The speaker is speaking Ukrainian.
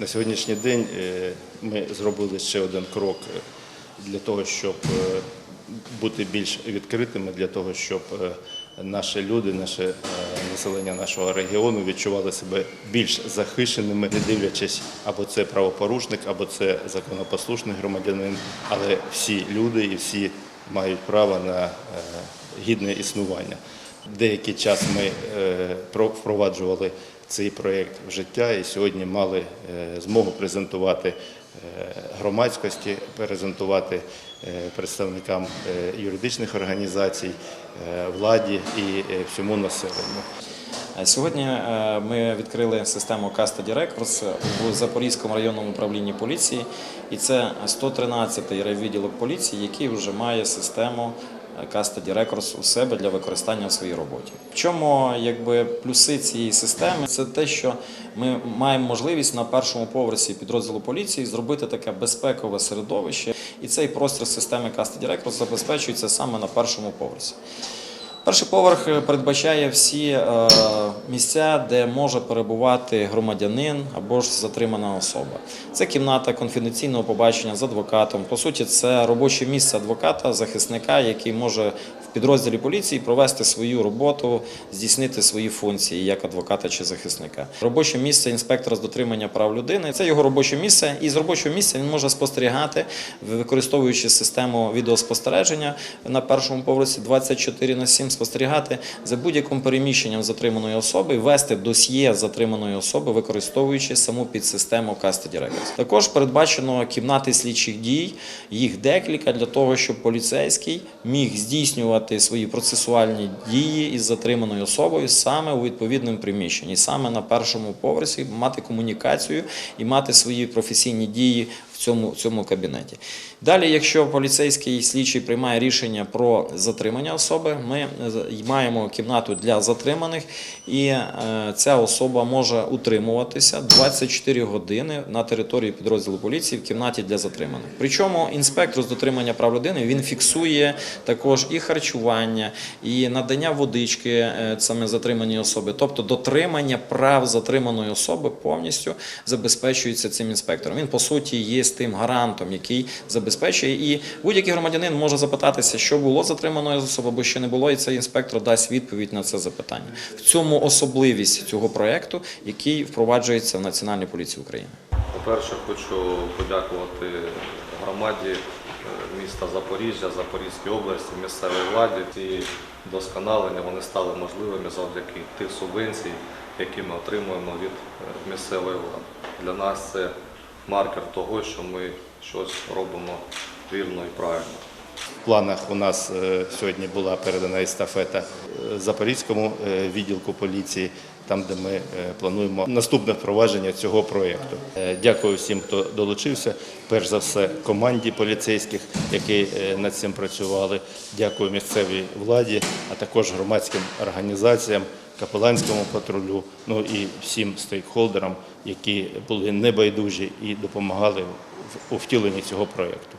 На сьогоднішній день е, ми зробили ще один крок е, для того, щоб е, бути більш відкритими, для того, щоб наші люди, наше населення нашого регіону відчували себе більш захищеними, не дивлячись, або це правопорушник, або це законопослушний громадянин, але всі люди і всі мають право на гідне існування. Деякий час ми впроваджували цей проєкт в життя і сьогодні мали е, змогу презентувати е, громадськості, презентувати е, представникам юридичних організацій, владі і всьому населенню. Сьогодні ми відкрили систему Custody Records в Запорізькому районному управлінні поліції, і це 113-й райвідділок поліції, який вже має систему Custody Records у себе для використання в своїй роботі. В чому якби плюси цієї системи? Це те, що ми маємо можливість на першому поверсі підрозділу поліції зробити таке безпекове середовище, і цей простір системи Custody Records забезпечується саме на першому поверсі. Перший поверх е, передбачає всі е, місця, де може перебувати громадянин або ж затримана особа. Це кімната конфіденційного побачення з адвокатом. По суті, це робоче місце адвоката, захисника, який може в підрозділі поліції провести свою роботу, здійснити свої функції як адвоката чи захисника. Робоче місце інспектора з дотримання прав людини це його робоче місце, і з робочого місця він може спостерігати, використовуючи систему відеоспостереження на першому поверсі 24 на 7, спостерігати за будь-яким переміщенням затриманої особи, вести досьє затриманої особи, використовуючи саму підсистему Custody Records. Також передбачено кімнати слідчих дій, їх декілька для того, щоб поліцейський міг здійснювати свої процесуальні дії із затриманою особою саме у відповідному приміщенні, саме на першому поверсі, мати комунікацію і мати свої професійні дії цьому, цьому кабінеті. Далі, якщо поліцейський слідчий приймає рішення про затримання особи, ми е, маємо кімнату для затриманих, і е, ця особа може утримуватися 24 години на території підрозділу поліції в кімнаті для затриманих. Причому інспектор з дотримання прав людини він фіксує також і харчування, і надання водички е, саме затриманій особи, тобто дотримання прав затриманої особи повністю забезпечується цим інспектором. Він по суті є тим гарантом, який забезпечує, і будь-який громадянин може запитатися, що було затриманої особи або що не було, і цей інспектор дасть відповідь на це запитання. В цьому особливість цього проекту, який впроваджується в Національній поліції України. По-перше, хочу подякувати громаді е, міста Запоріжжя, Запорізькій області, місцевій владі. Ці досконалення вони стали можливими завдяки тих субвенцій, які ми отримуємо від е, місцевої влади. Для нас це маркер того, що ми щось робимо вірно і правильно. В планах у нас е, сьогодні була передана естафета е, Запорізькому е, відділку поліції, там, де ми плануємо наступне впровадження цього проєкту. Дякую всім, хто долучився. Перш за все, команді поліцейських, які над цим працювали. Дякую місцевій владі, а також громадським організаціям, капеланському патрулю, ну і всім стейкхолдерам, які були небайдужі і допомагали у втіленні цього проєкту.